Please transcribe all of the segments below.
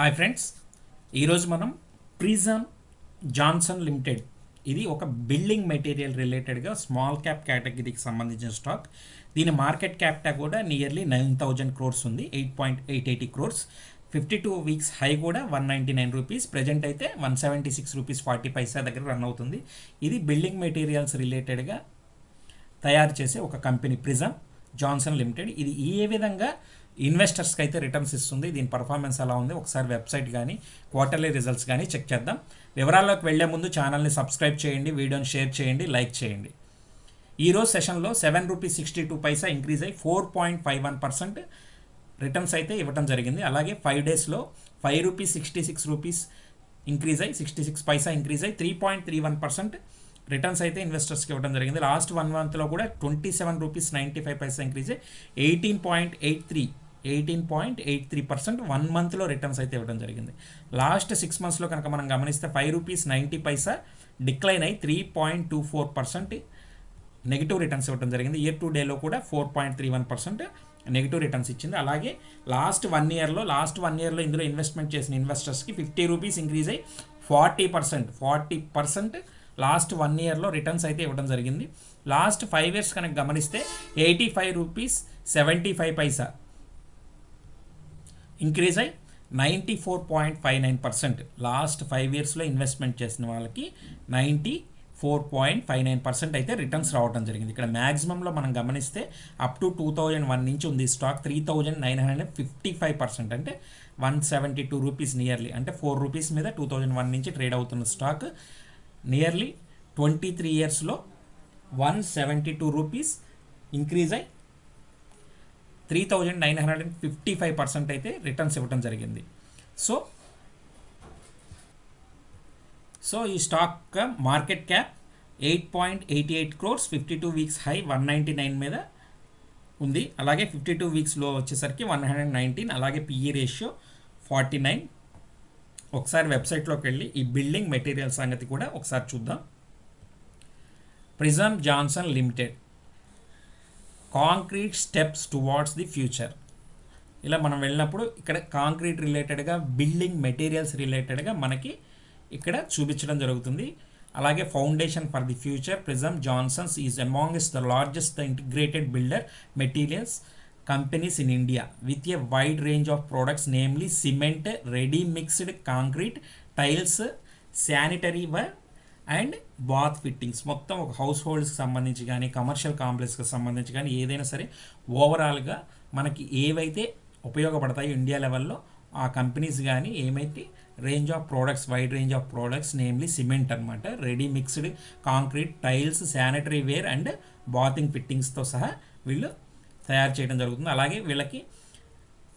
Hi friends. ఈరోజు మనం prism Johnson limited. ఇది ఒక బిల్డింగ్ మెటీరియల్ రిలేటెడ్గా స్మాల్ క్యాప్ కేటగిరీకి సంబంధించిన స్టాక్. దీని మార్కెట్ క్యాప్టా కూడా నియర్లీ నైన్ థౌజండ్ క్రోర్స్ ఉంది. Eight point eight eighty crores. Fifty two weeks high కూడా one ninety nine rupees. Present అయితే one seventy six rupees forty paisa దగ్గర రన్ అవుతుంది. ఇది బిల్డింగ్ మెటీరియల్స్ రిలేటెడ్గా తయారు చేసే ఒక కంపెనీ ప్రిజమ్ జాన్సన్ లిమిటెడ్. ఇది ఏ విధంగా ఇన్వెస్టర్స్కి అయితే రిటర్న్స్ ఇస్తుంది. దీని పర్ఫార్మెన్స్ ఎలా ఉంది? ఒకసారి వెబ్సైట్ కానీ క్వార్టర్లీ రిజల్ట్స్ కానీ చెక్ చేద్దాం. వివరాల్లోకి వెళ్ళే ముందు ఛానల్ని సబ్స్క్రైబ్ చేయండి వీడియోని షేర్ చేయండి లైక్ చేయండి. ఈరోజు సెషన్లో seven rupees sixty two paisa increase అయ్యి four point five one percent returns అయితే ఇవ్వడం జరిగింది. అలాగే ఫైవ్ డేస్లో five rupees sixty six rupees increase అయ్యి సిక్స్టీ సిక్స్ పైసా ఇంక్రీజ్ అయ్యి three point three one percent returns అయితే ఇన్వెస్టర్స్కి ఇవ్వడం జరిగింది. లాస్ట్ వన్ మంత్లో కూడా twenty seven rupees ninety five paisa increase eighteen point eight three eighteen point eight three percent one మంత్లో returns అయితే ఇవ్వడం జరిగింది. లాస్ట్ సిక్స్ మంత్స్లో కనుక మనం గమనిస్తే five rupees ninety paisa decline అయ్యి three point two four percent negative returns ఇవ్వడం జరిగింది. ఇయర్ టు డేలో కూడా four point three one percent negative returns ఇచ్చింది. అలాగే లాస్ట్ వన్ ఇయర్లో లాస్ట్ వన్ ఇయర్లో ఇందులో ఇన్వెస్ట్మెంట్ చేసిన ఇన్వెస్టర్స్కి ఫిఫ్టీ రూపీస్ ఇంక్రీజ్ అయ్యి forty percent forty percent last one ఇయర్లో రిటర్న్స్ అయితే ఇవ్వడం జరిగింది. లాస్ట్ ఫైవ్ ఇయర్స్ కనుక గమనిస్తే eighty five rupees seventy five paisa. Increase అయ్యి ninety four point five nine percent. Last five ఇయర్స్లో ఇన్వెస్ట్మెంట్ చేసిన వాళ్ళకి ninety four point five nine percent అయితే రిటర్న్స్ రావడం జరిగింది. ఇక్కడ మ్యాక్సిమంలో మనం గమనిస్తే up to two thousand one నుంచి ఉంది. Stock three thousand nine hundred fifty five percent. అంటే one seventy two rupees nearly. అంటే ఫోర్ రూపీస్ మీద టూ థౌజండ్ వన్ నుంచి ట్రేడ్ అవుతున్న స్టాక్ నియర్లీ ట్వంటీ త్రీ ఇయర్స్లో one seventy two rupees increase అయ్యి three thousand nine hundred and fifty five percent అయితే returns ఇవ్వడం జరిగింది. సో సో ఈ stock market cap eight point eighty eight crores fifty two weeks high one ninety nine మీద ఉంది. అలాగే fifty two వీక్స్లో వచ్చేసరికి వన్ హండ్రెడ్ నైన్టీన్ అలాగే పిఈ రేషియో ఫార్టీ నైన్ ఒకసారి వెబ్సైట్లోకి వెళ్ళి ఈ బిల్డింగ్ మెటీరియల్ సంగతి కూడా ఒకసారి చూద్దాం. Prism Johnson limited. Concrete steps towards the future. ఇలా మనం వెళ్ళినప్పుడు ఇక్కడ కాంక్రీట్ రిలేటెడ్గా బిల్డింగ్ మెటీరియల్స్ రిలేటెడ్గా మనకి ఇక్కడ చూపించడం జరుగుతుంది. అలాగే foundation for the future Prism Johnson's is amongst the largest the integrated builder materials. Companies in India with a wide range of products namely cement ready mixed concrete tiles sanitary ware and bath fittings మొత్తం ఒక house హోల్డ్స్కి సంబంధించి కానీ commercial కాంప్లెక్స్కి సంబంధించి కానీ ఏదైనా సరే ఓవరాల్గా మనకి ఏవైతే ఉపయోగపడతాయో ఇండియా లెవెల్లో ఆ కంపెనీస్ కానీ ఏమైతే range of products wide range of products namely cement అనమాట ready mixed concrete tiles sanitary ware and bathing ఫిట్టింగ్స్తో సహా వీళ్ళు తయారు చేయడం జరుగుతుంది. అలాగే వీళ్ళకి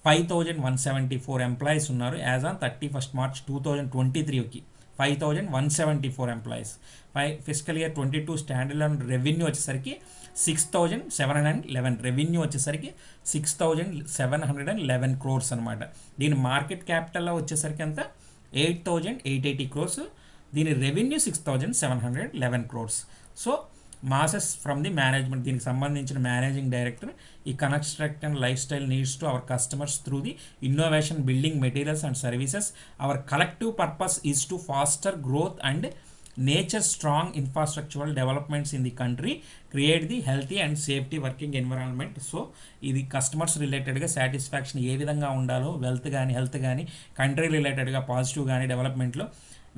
five thousand one seventy four employees ఉన్నారు as on thirty first March two thousand twenty త్రీకి. Five thousand one seventy four employees. Five physical year twenty two standard and revenue వచ్చేసరికి six thousand seven hundred and eleven. Revenue వచ్చేసరికి six thousand seven hundred and eleven crores అనమాట దీని market క్యాపిటల్లో వచ్చేసరికి అంతా eight thousand eight eighty crores. దీని revenue six thousand seven hundred eleven crores. So masses from the management దీనికి సంబంధించిన managing director ఈ construct and lifestyle needs to our customers through the innovation building materials and services our collective purpose is to foster growth and nature strong infrastructural developments in the country create the healthy and safety working environment so ఇది customers రిలేటెడ్గా satisfaction ఏ విధంగా ఉండాలో wealth కానీ health కానీ country రిలేటెడ్గా positive కానీ డెవలప్మెంట్లో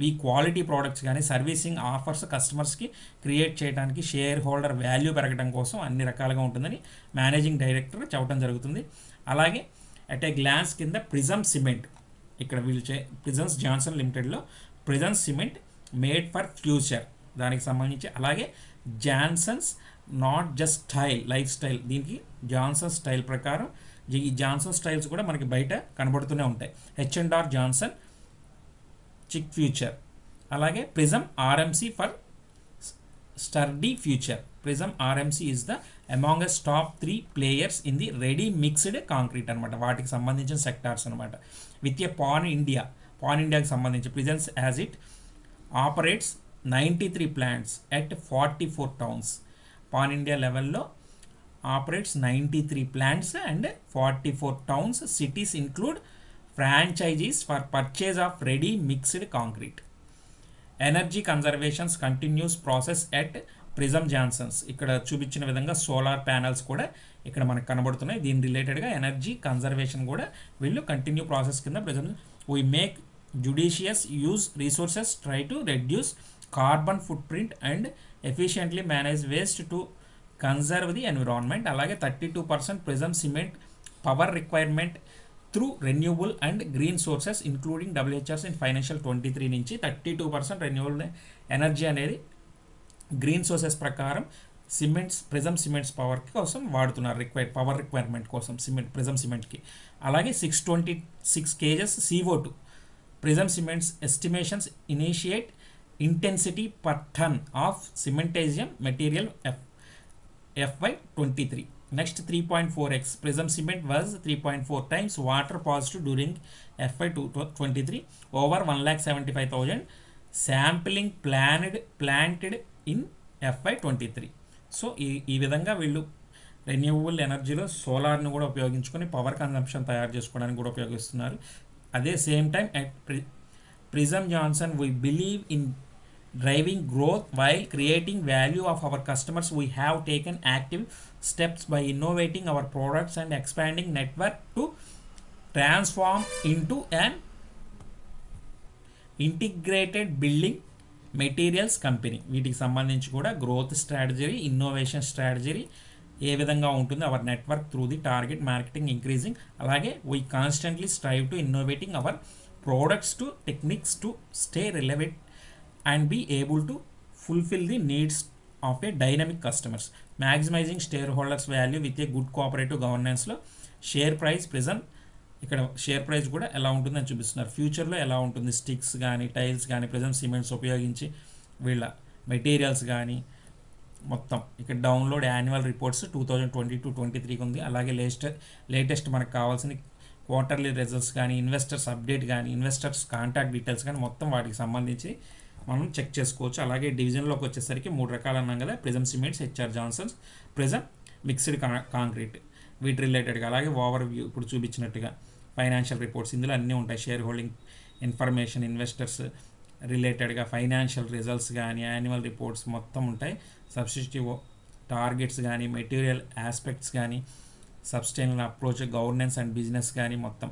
ఈ క్వాలిటీ ప్రోడక్ట్స్ కానీ సర్వీసింగ్ ఆఫర్స్ కస్టమర్స్కి క్రియేట్ చేయడానికి షేర్ హోల్డర్ వాల్యూ పెరగడం కోసం అన్ని రకాలుగా ఉంటుందని మేనేజింగ్ డైరెక్టర్ చెప్పడం జరుగుతుంది. అలాగే అట్ ఏ గ్లాన్స్ కింద ప్రిజమ్ సిమెంట్ ఇక్కడ వీళ్ళు చే prisms Johnson లిమిటెడ్లో Prism cement made for future దానికి సంబంధించి అలాగే Johnson's not just style lifestyle దీనికి జాన్సన్ స్టైల్ ప్రకారం ఈ జాన్సన్ స్టైల్స్ కూడా మనకి బయట కనబడుతూనే ఉంటాయి. H and R Johnson chic future అలాగే Prism RMC for sturdy future Prism RMC is the amongst top three players in the ready mixed concrete అనమాట వాటికి సంబంధించిన సెక్టార్స్ అనమాట with a pan India. Pan ఇండియాకి సంబంధించి presence as it operates ninety three plants at forty four towns pan India లెవెల్లో operates ninety three plants and forty four towns cities include franchisees for purchase of ready mixed concrete energy conservations continues process at Prism Johnson's ఇక్కడ చూపించిన విధంగా solar panels కూడా ఇక్కడ మనకు కనబడుతున్నాయి. దీని రిలేటెడ్గా ఎనర్జీ కన్జర్వేషన్ కూడా వీళ్ళు కంటిన్యూ ప్రాసెస్ కింద Prism we make judicious use resources try to reduce carbon footprint and efficiently manage waste to conserve the environment అలాగే thirty two percent Prism cement power requirement through renewable and green sources including డబ్ల్యూహెచ్ఆర్స్ in financial twenty three నుంచి thirty two percent renewable energy అనేది green sources ప్రకారం cements Prism cements power కోసం వాడుతున్నారు require power requirement కోసం cement Prism సిమెంట్కి అలాగే six twenty six KGs CO two Prism cements estimations initiate intensity per tonne of cementitious material F FY twenty three Next 3.4x Prism cement was 3.4 times water positive during FY 23 over 1,75,000 sampling planned planted in FY 23. So ఈ ఈ విధంగా వీళ్ళు renewable ఎనర్జీలో సోలార్ని కూడా ఉపయోగించుకొని power consumption తయారు చేసుకోవడానికి కూడా ఉపయోగిస్తున్నారు అదే same time at pre Prism Johnson we believe in driving growth while creating value of our customers we have taken active steps by innovating our products and expanding network to transform into an integrated building materials company వీటికి సంబంధించి కూడా growth strategy innovation strategy ఏ విధంగా ఉంటుంది our network through the target marketing increasing అలాగే we constantly strive to innovating our products to techniques to stay relevant and be able to fulfil the needs of a dynamic customers maximising shareholders value with a good cooperative గవర్నెన్స్లో share price present ఇక్కడ share price కూడా ఎలా ఉంటుందని చూపిస్తున్నారు. ఫ్యూచర్లో ఎలా ఉంటుంది? Sticks కానీ tiles కానీ ప్రజెంట్ సిమెంట్స్ ఉపయోగించి వీళ్ళ మెటీరియల్స్ కానీ మొత్తం. ఇక్కడ download annual reports two thousand twenty two twenty త్రీకి ఉంది. అలాగే లేటెస్ట్ లేటెస్ట్ మనకు కావాల్సిన క్వార్టర్లీ రిజల్ట్స్ కానీ ఇన్వెస్టర్స్ అప్డేట్ కానీ ఇన్వెస్టర్స్ కాంటాక్ట్ డీటెయిల్స్ కానీ మొత్తం వాటికి సంబంధించి మనం చెక్ చేసుకోవచ్చు. అలాగే డివిజన్లోకి వచ్చేసరికి మూడు రకాలు అన్నాం కదా Prism cements HR Johnson's Prism mixed concrete. వీటి రిలేటెడ్గా అలాగే ఓవర్ వ్యూ ఇప్పుడు చూపించినట్టుగా ఫైనాన్షియల్ రిపోర్ట్స్ ఇందులో అన్నీ ఉంటాయి. షేర్ హోల్డింగ్ ఇన్ఫర్మేషన్ ఇన్వెస్టర్స్ రిలేటెడ్గా ఫైనాన్షియల్ రిజల్ట్స్ కానీ యాన్యువల్ రిపోర్ట్స్ మొత్తం ఉంటాయి. సబ్సిస్టివ్ టార్గెట్స్ కానీ మెటీరియల్ ఆస్పెక్ట్స్ కానీ సబ్స్టైనల్ అప్రోచ్ గవర్నెన్స్ అండ్ బిజినెస్ కానీ మొత్తం.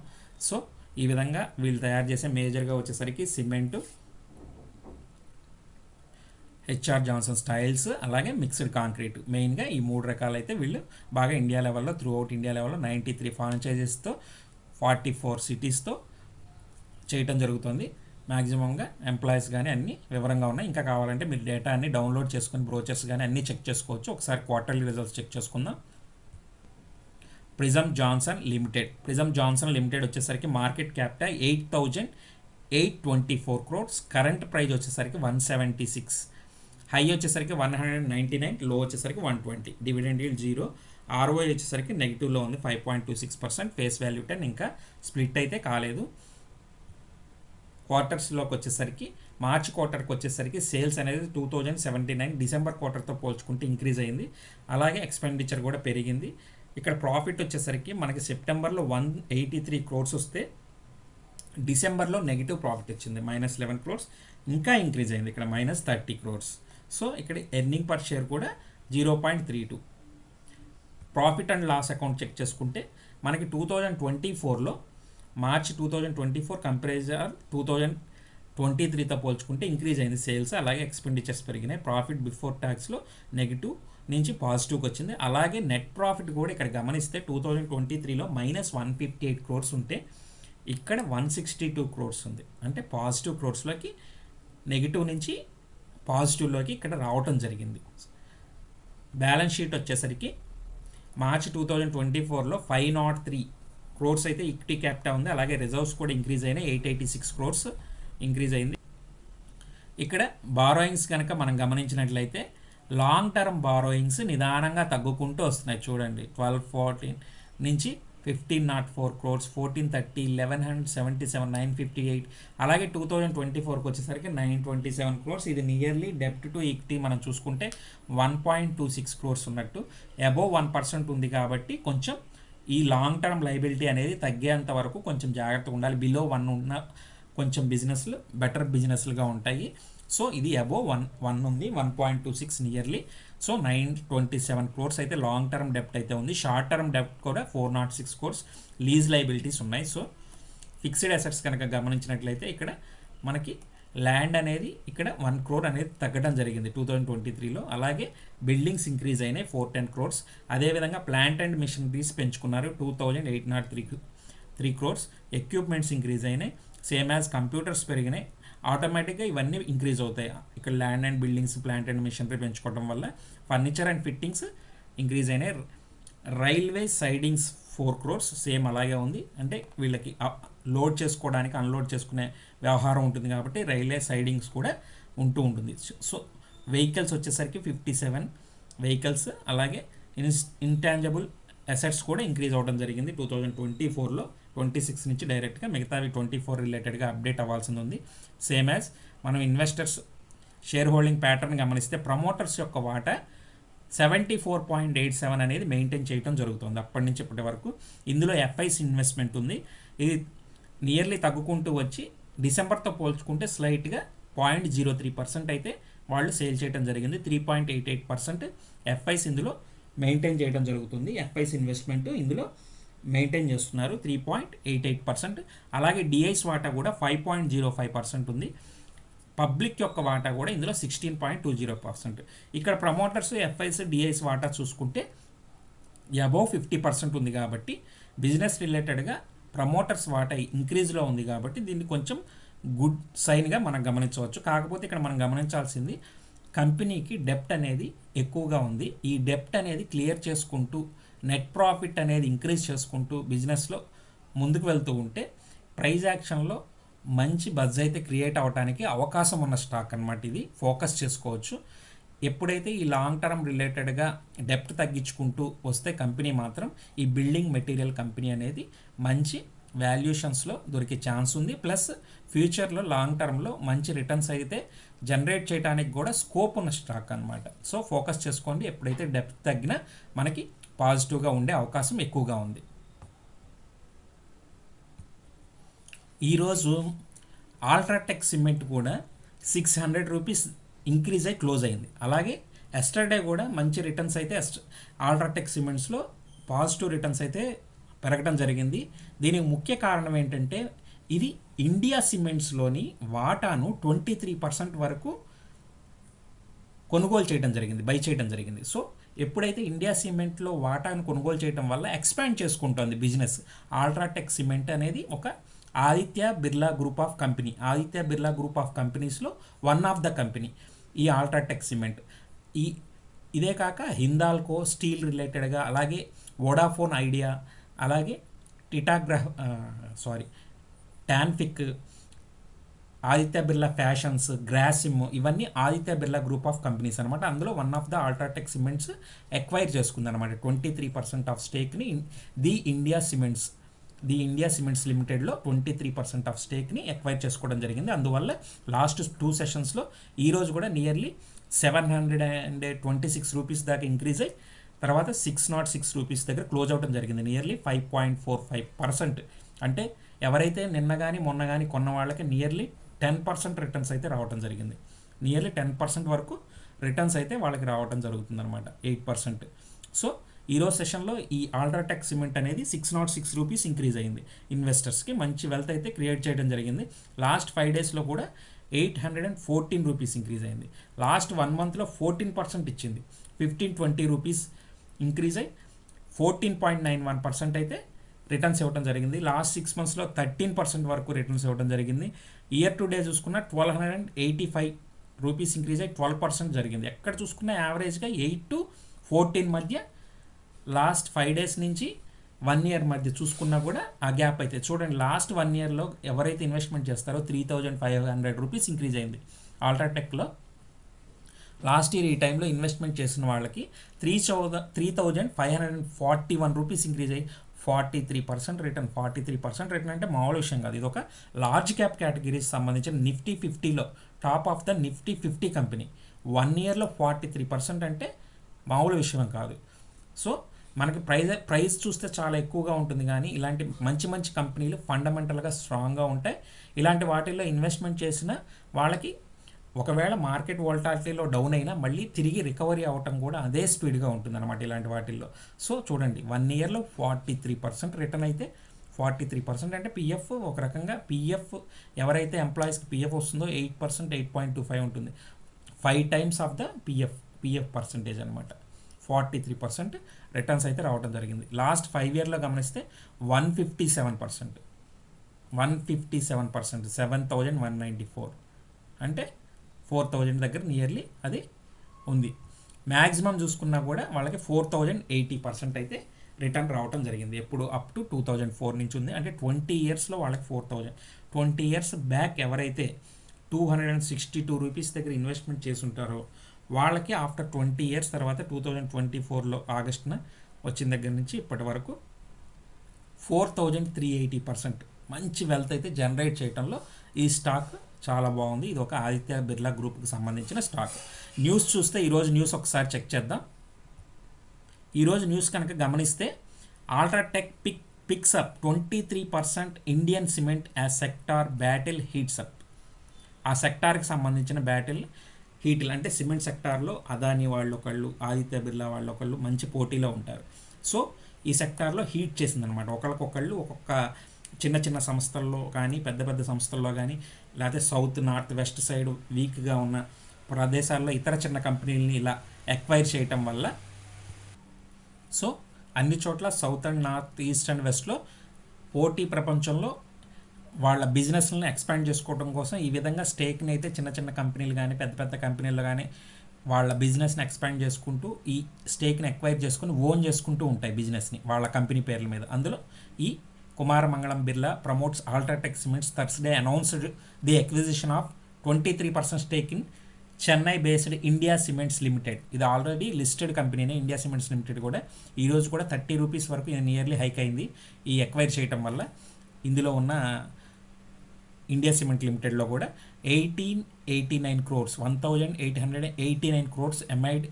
సో ఈ విధంగా వీళ్ళు తయారు చేసే మేజర్గా వచ్చేసరికి సిమెంటు హెచ్ఆర్ జాన్సన్ స్టైల్స్ అలాగే మిక్స్డ్ కాంక్రీట్ మెయిన్గా ఈ మూడు రకాలైతే వీళ్ళు బాగా ఇండియా లెవెల్లో త్రూ అవుట్ ఇండియా లెవెల్లో నైంటీ త్రీ ఫ్రాంచైజెస్తో ఫార్టీ ఫోర్ సిటీస్తో చేయటం జరుగుతుంది. మ్యాక్సిమంగా ఎంప్లాయీస్ కానీ అన్ని వివరంగా ఉన్నాయి. ఇంకా కావాలంటే మీరు డేటా అన్ని డౌన్లోడ్ చేసుకుని బ్రోచర్స్ కానీ అన్నీ చెక్ చేసుకోవచ్చు. ఒకసారి క్వార్టర్లీ రిజల్ట్స్ చెక్ చేసుకుందాం. Prism Johnson limited Prism Johnson limited వచ్చేసరికి market capital eight thousand eight twenty four crores current price వచ్చేసరికి వన్ సెవెంటీ సిక్స్ హై వచ్చేసరికి వన్ హండ్రెడ్ నైంటీ నైన్లో వచ్చేసరికి one twenty. Dividend yield zero. ROI వచ్చేసరికి నెగిటివ్లో ఉంది five point two six percent. Face value ten ఇంకా split అయితే కాలేదు. క్వార్టర్స్లోకి వచ్చేసరికి మార్చ్ క్వార్టర్కి వచ్చేసరికి సేల్స్ అనేది two thousand seventy nine December క్వార్టర్తో పోల్చుకుంటే ఇంక్రీజ్ అయింది. అలాగే ఎక్స్పెండిచర్ కూడా పెరిగింది. ఇక్కడ ప్రాఫిట్ వచ్చేసరికి మనకి సెప్టెంబర్లో వన్ ఎయిటీ త్రీ క్రోర్స్ వస్తే డిసెంబర్లో నెగిటివ్ ప్రాఫిట్ వచ్చింది మైనస్ లెవెన్ క్రోర్స్. ఇంకా ఇంక్రీజ్ అయింది ఇక్కడ మైనస్ థర్టీ క్రోర్స్. సో ఇక్కడ ఎర్నింగ్ పర్ షేర్ కూడా zero point three two. Profit and loss account check చేసుకుంటే మనకి టూ థౌజండ్ ట్వంటీ ఫోర్లో March two thousand twenty four comparison two thousand twenty త్రీతో పోల్చుకుంటే ఇంక్రీజ్ అయింది సేల్స్ అలాగే ఎక్స్పెండిచర్స్ పెరిగినాయి. ప్రాఫిట్ బిఫోర్ ట్యాక్స్లో నెగిటివ్ నుంచి పాజిటివ్కి వచ్చింది. అలాగే నెట్ ప్రాఫిట్ కూడా ఇక్కడ గమనిస్తే టూ థౌజండ్ ట్వంటీ త్రీలో minus one fifty eight crores ఉంటే ఇక్కడ వన్ సిక్స్టీ టూ క్రోర్స్ ఉంది. అంటే పాజిటివ్ క్రోర్స్లోకి నెగిటివ్ నుంచి పాజిటివ్లోకి ఇక్కడ రావటం జరిగింది. బ్యాలెన్స్ షీట్ వచ్చేసరికి మార్చ్ టూ థౌజండ్ ట్వంటీ ఫోర్లో ఫైవ్ నాట్ త్రీ క్రోర్స్ అయితే ఈక్విటీ క్యాపిటల్ ఉంది. అలాగే రిజర్వ్స్ కూడా ఇంక్రీజ్ అయినాయి. Eight eighty six crores increase అయింది. ఇక్కడ బారోయింగ్స్ కనుక మనం గమనించినట్లయితే లాంగ్ టర్మ్ బారోయింగ్స్ నిదానంగా తగ్గుకుంటూ వస్తున్నాయి. చూడండి ట్వెల్వ్ ఫోర్టీన్ నుంచి fifteen nought four crores fourteen thirty eleven hundred seventy seven nine fifty eight అలాగే టూ థౌజండ్ ట్వంటీ ఫోర్కి వచ్చేసరికి నైన్ ట్వంటీ సెవెన్ క్రోర్స్ ఇది నియర్లీ డెప్ట్ టు ఈక్విటీ మనం చూసుకుంటే one point two six crores ఉన్నట్టు. అబోవ్ వన్ పర్సెంట్ ఉంది కాబట్టి కొంచెం ఈ లాంగ్ టర్మ్ లైబిలిటీ అనేది తగ్గేంత వరకు కొంచెం జాగ్రత్తగా ఉండాలి. బిలో వన్ ఉన్న కొంచెం బిజినెస్లు బెటర్ బిజినెస్లుగా ఉంటాయి. సో ఇది అబోవ్ వన్ వన్ ఉంది one point two six nearly so nine twenty seven crores అయితే లాంగ్ టర్మ్ డెప్ట్ అయితే ఉంది. షార్ట్ టర్మ్ డెప్ట్ కూడా four nought six crores lease liabilities ఉన్నాయి. సో ఫిక్స్డ్ అసెట్స్ కనుక గమనించినట్లయితే ఇక్కడ మనకి ల్యాండ్ అనేది ఇక్కడ వన్ క్రోర్ అనేది తగ్గడం జరిగింది టూ థౌజండ్ ట్వంటీ త్రీలో అలాగే బిల్డింగ్స్ ఇంక్రీజ్ అయినాయి ఫోర్ టెన్ క్రోర్స్ అదేవిధంగా ప్లాంట్ అండ్ మిషనరీస్ పెంచుకున్నారు two thousand eight nought three three crores equipments increase అయినాయి. సేమ్ యాజ్ కంప్యూటర్స్ పెరిగినాయి. ఆటోమేటిక్గా ఇవన్నీ ఇంక్రీజ్ అవుతాయి. ఇక్కడ land and buildings plant and machinery పెంచుకోవడం వల్ల ఫర్నిచర్ అండ్ ఫిట్టింగ్స్ ఇంక్రీజ్ అయినాయి. Railway sidings four crores same అలాగే ఉంది. అంటే వీళ్ళకి లోడ్ చేసుకోవడానికి అన్లోడ్ చేసుకునే వ్యవహారం ఉంటుంది కాబట్టి రైల్వే సైడింగ్స్ కూడా ఉంటూ ఉంటుంది. సో వెహికల్స్ వచ్చేసరికి ఫిఫ్టీ సెవెన్ వెహికల్స్ అలాగే ఇన్స్ ఇంటాంజబుల్ అసెట్స్ కూడా ఇంక్రీజ్ అవ్వడం జరిగింది. టూ థౌజండ్ ట్వంటీ ఫోర్లో ట్వంటీ సిక్స్ నుంచి డైరెక్ట్గా మిగతావి ట్వంటీ ఫోర్ రిలేటెడ్గా అప్డేట్ అవ్వాల్సింది ఉంది. సేమ్ యాజ్ మనం ఇన్వెస్టర్స్ షేర్ హోల్డింగ్ ప్యాటర్న్ గమనిస్తే ప్రమోటర్స్ యొక్క వాటా seventy four point eight seven అనేది మెయింటైన్ చేయడం జరుగుతుంది అప్పటి నుంచి ఇప్పటి వరకు. ఇందులో ఎఫ్ఐసి ఇన్వెస్ట్మెంట్ ఉంది. ఇది నియర్లీ తగ్గుకుంటూ వచ్చి డిసెంబర్తో పోల్చుకుంటే స్లైట్గా పాయింట్ జీరో త్రీ పర్సెంట్ అయితే వాళ్ళు సేల్ చేయడం జరిగింది. Three point eight eight percent FIIs ఇందులో మెయింటైన్ చేయడం జరుగుతుంది. ఎఫ్ఐస్ ఇన్వెస్ట్మెంట్ ఇందులో మెయింటైన్ చేస్తున్నారు. Three point eight eight percent అలాగే డిఐస్ వాటా కూడా five point zero five percent ఉంది. పబ్లిక్ యొక్క వాటా కూడా ఇందులో sixteen point two zero percent ఇక్కడ ప్రమోటర్స్ ఎఫ్ఐస్ డిఐస్ వాటా చూసుకుంటే అబౌవ్ ఫిఫ్టీ పర్సెంట్ ఉంది కాబట్టి బిజినెస్ రిలేటెడ్గా ప్రమోటర్స్ వాటా ఇంక్రీజ్లో ఉంది కాబట్టి దీన్ని కొంచెం గుడ్ సైన్గా మనం గమనించవచ్చు. కాకపోతే ఇక్కడ మనం గమనించాల్సింది కంపెనీకి డెప్ట్ అనేది ఎక్కువగా ఉంది. ఈ డెప్ట్ అనేది క్లియర్ చేసుకుంటూ నెట్ ప్రాఫిట్ అనేది ఇంక్రీజ్ చేసుకుంటూ బిజినెస్లో ముందుకు వెళ్తూ ఉంటే ప్రైజ్ యాక్షన్లో మంచి బజ్ అయితే క్రియేట్ అవ్వడానికి అవకాశం ఉన్న స్టాక్ అనమాట ఇది. ఫోకస్ చేసుకోవచ్చు. ఎప్పుడైతే ఈ లాంగ్ టర్మ్ రిలేటెడ్గా డెప్ట్ తగ్గించుకుంటూ వస్తే కంపెనీ మాత్రం ఈ బిల్డింగ్ మెటీరియల్ కంపెనీ అనేది మంచి వాల్యుయేషన్స్లో దొరికే ఛాన్స్ ఉంది. ప్లస్ ఫ్యూచర్లో లాంగ్ టర్మ్లో మంచి రిటర్న్స్ అయితే జనరేట్ చేయడానికి కూడా స్కోప్ ఉన్న స్టాక్ అనమాట సో ఫోకస్ చేసుకోండి. ఎప్పుడైతే డెప్త్ తగ్గినా మనకి పాజిటివ్గా ఉండే అవకాశం ఎక్కువగా ఉంది. ఈరోజు ఆల్ట్రాటెక్ సిమెంట్ కూడా సిక్స్ హండ్రెడ్ రూపీస్ ఇంక్రీజ్ అయి క్లోజ్ అయింది. అలాగే ఎస్టర్డే కూడా మంచి రిటర్న్స్ అయితే ఆల్ట్రాటెక్ సిమెంట్స్లో పాజిటివ్ రిటర్న్స్ అయితే పెరగడం జరిగింది. దీనికి ముఖ్య కారణం ఏంటంటే ఇది ఇండియా సిమెంట్స్లోని వాటాను ట్వంటీ త్రీ పర్సెంట్ వరకు కొనుగోలు చేయడం జరిగింది బై చేయడం జరిగింది. సో ఎప్పుడైతే ఇండియా సిమెంట్లో వాటాను కొనుగోలు చేయడం వల్ల ఎక్స్పాండ్ చేసుకుంటుంది బిజినెస్ ఆల్ట్రాటెక్ సిమెంట్ అనేది ఒక Aditya Birla group of company Aditya Birla group of కంపెనీస్లో వన్ ఆఫ్ ద కంపెనీ ఈ ఆల్ట్రాటెక్ సిమెంట్. ఈ ఇదే కాక హిందాల్కో స్టీల్ రిలేటెడ్గా అలాగే వోడాఫోన్ ఐడియా అలాగే టిటాగ్రహ్ సారీ టాన్ఫిక్ ఆదిత్య బిర్లా ఫ్యాషన్స్ గ్రాసిమ్ ఇవన్నీ Aditya Birla group of companies అనమాట అందులో one of the UltraTech cements acquire చేసుకుంది అనమాట twenty three percent of స్టేక్ని the India cements the India cements లిమిటెడ్లో twenty three percent of స్టేక్ని ఎక్వైర్ చేసుకోవడం జరిగింది. అందువల్ల లాస్ట్ టూ సెషన్స్లో ఈరోజు కూడా nearly seven hundred and twenty six rupees దాకా ఇంక్రీజ్ అయ్యి తర్వాత సిక్స్ నాట్ సిక్స్ రూపీస్ దగ్గర క్లోజ్ అవడం జరిగింది. Nearly five point four five percent అంటే ఎవరైతే నిన్న కానీ మొన్న కానీ కొన్న వాళ్ళకి నియర్లీ టెన్ పర్సెంట్ రిటర్న్స్ అయితే రావడం జరిగింది. నియర్లీ టెన్ పర్సెంట్ వరకు రిటర్న్స్ అయితే వాళ్ళకి రావడం జరుగుతుంది అనమాట ఎయిట్ పర్సెంట్ సో ఈరోజు సెషన్లో ఈ ఆల్ట్రాటెక్ సిమెంట్ అనేది six nought six rupees increase అయింది. ఇన్వెస్టర్స్కి మంచి వెల్త్ అయితే క్రియేట్ చేయడం జరిగింది. లాస్ట్ ఫైవ్ డేస్లో కూడా eight hundred and fourteen rupees increase అయింది. లాస్ట్ వన్ మంత్లో ఫోర్టీన్ పర్సెంట్ ఇచ్చింది. ఫిఫ్టీన్ ట్వంటీ రూపీస్ ఇంక్రీజ్ అయ్యి fourteen point nine one percent అయితే రిటర్న్స్ ఇవ్వడం జరిగింది. లాస్ట్ సిక్స్ మంత్స్లో థర్టీన్ పర్సెంట్ వరకు రిటర్న్స్ ఇవ్వడం జరిగింది. ఇయర్ టు డే చూసుకున్న twelve hundred and eighty five rupees increase అయ్యి ట్వెల్వ్ పర్సెంట్ జరిగింది. ఎక్కడ చూసుకున్న యావరేజ్గా ఎయిట్ టు ఫోర్టీన్ మధ్య లాస్ట్ ఫైవ్ డేస్ నుంచి వన్ ఇయర్ మధ్య చూసుకున్నా కూడా ఆ గ్యాప్ అయితే. చూడండి లాస్ట్ వన్ ఇయర్లో ఎవరైతే ఇన్వెస్ట్మెంట్ చేస్తారో three thousand five hundred rupees increase అయింది. ఆల్ట్రాటెక్లో లాస్ట్ ఇయర్ ఈ టైంలో ఇన్వెస్ట్మెంట్ చేసిన వాళ్ళకి three చౌద three thousand five hundred and forty one rupees increase అయ్యి forty three percent return forty three percent return అంటే మామూలు విషయం కాదు. ఇది ఒక లార్జ్ క్యాప్ కేటగిరీస్ సంబంధించిన నిఫ్టీ ఫిఫ్టీలో top of the Nifty fifty company one ఇయర్లో ఫార్టీ త్రీ పర్సెంట్ అంటే మామూలు విషయం కాదు. సో మనకి ప్రైజ్ ప్రైస్ చూస్తే చాలా ఎక్కువగా ఉంటుంది కానీ ఇలాంటి మంచి మంచి కంపెనీలు ఫండమెంటల్గా స్ట్రాంగ్గా ఉంటాయి. ఇలాంటి వాటిల్లో ఇన్వెస్ట్మెంట్ చేసిన వాళ్ళకి ఒకవేళ మార్కెట్ వాల్టాలిటీలో డౌన్ అయినా మళ్ళీ తిరిగి రికవరీ అవ్వటం కూడా అదే స్పీడ్గా ఉంటుంది అనమాట ఇలాంటి వాటిల్లో. సో చూడండి వన్ ఇయర్లో ఫార్టీ త్రీ పర్సెంట్ రిటర్న్ అయితే ఫార్టీ త్రీ పర్సెంట్ అంటే పిఎఫ్ ఒక రకంగా పిఎఫ్ ఎవరైతే ఎంప్లాయీస్కి పిఎఫ్ వస్తుందో eight percent eight point two five ఉంటుంది. Five times of the PF PF percentage అనమాట ఫార్టీ త్రీ పర్సెంట్ రిటర్న్స్ అయితే రావడం జరిగింది. లాస్ట్ ఫైవ్ ఇయర్లో గమనిస్తే one fifty seven percent. One fifty seven percent seven thousand one ninety four. అంటే four thousand దగ్గర nearly అది ఉంది. మ్యాక్సిమం చూసుకున్నా కూడా వాళ్ళకి ఫోర్ థౌజండ్ ఎయిటీ పర్సెంట్ అయితే రిటర్న్ రావటం జరిగింది. ఎప్పుడు up to two thousand four నుంచి ఉంది. అంటే ట్వంటీ ఇయర్స్లో వాళ్ళకి four thousand. Twenty years back ఎవరైతే two hundred and sixty two rupees దగ్గర ఇన్వెస్ట్మెంట్ చేసుంటారో వాళ్ళకి ఆఫ్టర్ ట్వంటీ ఇయర్స్ తర్వాత టూ థౌజండ్ ట్వంటీ ఫోర్లో ఆగస్టున వచ్చిన దగ్గర నుంచి ఇప్పటి వరకు four thousand three eighty percent మంచి వెల్త్ అయితే జనరేట్ చేయడంలో ఈ స్టాక్ చాలా బాగుంది. ఇది ఒక ఆదిత్య బిర్లా గ్రూప్కి సంబంధించిన స్టాక్. న్యూస్ చూస్తే ఈరోజు న్యూస్ ఒకసారి చెక్ చేద్దాం. ఈరోజు న్యూస్ కనుక గమనిస్తే UltraTech pick picks up twenty three percent Indian cement as sector battle heats up. ఆ సెక్టార్కి సంబంధించిన బ్యాటిల్ హీటిల్ అంటే సిమెంట్ సెక్టార్లో అదాని వాళ్ళు ఒకళ్ళు ఆదిత్య బిర్లా వాళ్ళు ఒకళ్ళు మంచి పోటీలో ఉంటారు. సో ఈ సెక్టార్లో హీట్ చేసిందనమాట. ఒకరికొకళ్ళు ఒక్కొక్క చిన్న చిన్న సంస్థల్లో కానీ పెద్ద పెద్ద సంస్థల్లో కానీ లేకపోతే సౌత్ నార్త్ వెస్ట్ సైడ్ వీక్గా ఉన్న ప్రదేశాల్లో ఇతర చిన్న కంపెనీలని ఇలా ఎక్వైర్ చేయటం వల్ల సో అన్ని చోట్ల south and north east and వెస్ట్లో పోటీ ప్రపంచంలో వాళ్ళ బిజినెస్లను ఎక్స్పాండ్ చేసుకోవడం కోసం ఈ విధంగా స్టేక్ని అయితే చిన్న చిన్న కంపెనీలు కానీ పెద్ద పెద్ద కంపెనీలు కానీ వాళ్ళ బిజినెస్ని ఎక్స్పాండ్ చేసుకుంటూ ఈ స్టేక్ని ఎక్వైర్ చేసుకుని ఓన్ చేసుకుంటూ ఉంటాయి బిజినెస్ని వాళ్ళ కంపెనీ పేర్ల మీద. అందులో ఈ Kumaramangalam Birla promotes UltraTech cements Thursday announced the acquisition of twenty three percent stake in Chennai based India Cements Limited ఇది ఆల్రెడీ లిస్టెడ్ కంపెనీనే ఇండియా సిమెంట్స్ లిమిటెడ్ కూడా. ఈరోజు కూడా థర్టీ రూపీస్ వరకు నియర్లీ హైక్ అయింది ఈ ఎక్వైర్ చేయటం వల్ల. ఇందులో ఉన్న ఇండియా సిమెంట్ లిమిటెడ్లో కూడా eighteen eighty nine crores one thousand eight hundred eighty nine crores amid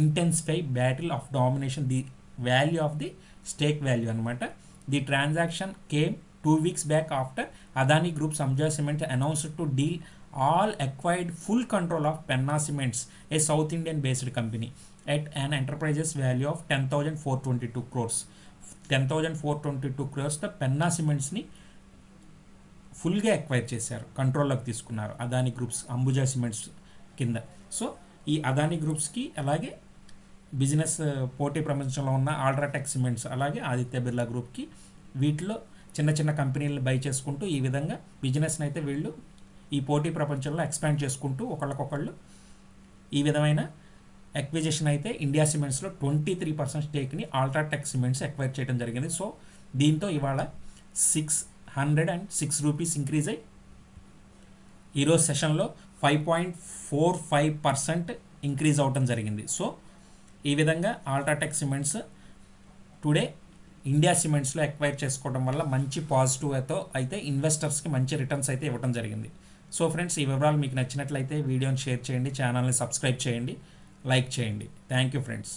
intensify battle of domination the value of the stake value అనమాట the transaction came two weeks back after Adani group సంజా cement announced to deal all acquired full control of Penna cements a south Indian based company at an enterprises value of ten thousand four twenty two crores ten thousand four twenty two క్రోర్స్తో Penna సిమెంట్స్ని ఫుల్గా acquire చేశారు కంట్రోల్లోకి తీసుకున్నారు Adani groups Ambuja cements కింద. So ఈ అదాని గ్రూప్స్కి అలాగే business పోటీ ప్రపంచంలో ఉన్న ఆల్ట్రాటెక్ సిమెంట్స్ అలాగే ఆదిత్య బిర్లా గ్రూప్కి వీటిలో చిన్న చిన్న కంపెనీలను బై చేసుకుంటూ ఈ విధంగా బిజినెస్ని అయితే వీళ్ళు ఈ పోటీ ప్రపంచంలో ఎక్స్పాండ్ చేసుకుంటూ ఒకళ్ళకొకళ్ళు ఈ విధమైన ఎక్విజిషన్ అయితే ఇండియా సిమెంట్స్లో ట్వంటీ త్రీ పర్సెంట్ స్టేక్ని ఆల్ట్రాటెక్ సిమెంట్స్ ఎక్వైర్ చేయడం జరిగింది. సో దీంతో ఇవాళ six hundred and six rupees increase అయ్యి ఈరోజు సెషన్లో five point four five percent increase అవటం జరిగింది. సో ఈ విధంగా ఆల్ట్రాటెక్ సిమెంట్స్ టుడే ఇండియా సిమెంట్స్లో ఎక్వైర్ చేసుకోవడం వల్ల మంచి పాజిటివ్తో అయితే ఇన్వెస్టర్స్కి మంచి రిటర్న్స్ అయితే ఇవ్వడం జరిగింది. సో ఫ్రెండ్స్ ఈ వివరాలు మీకు నచ్చినట్లయితే వీడియోని షేర్ చేయండి ఛానల్ని సబ్స్క్రైబ్ చేయండి లైక్ చేయండి. Thank you friends.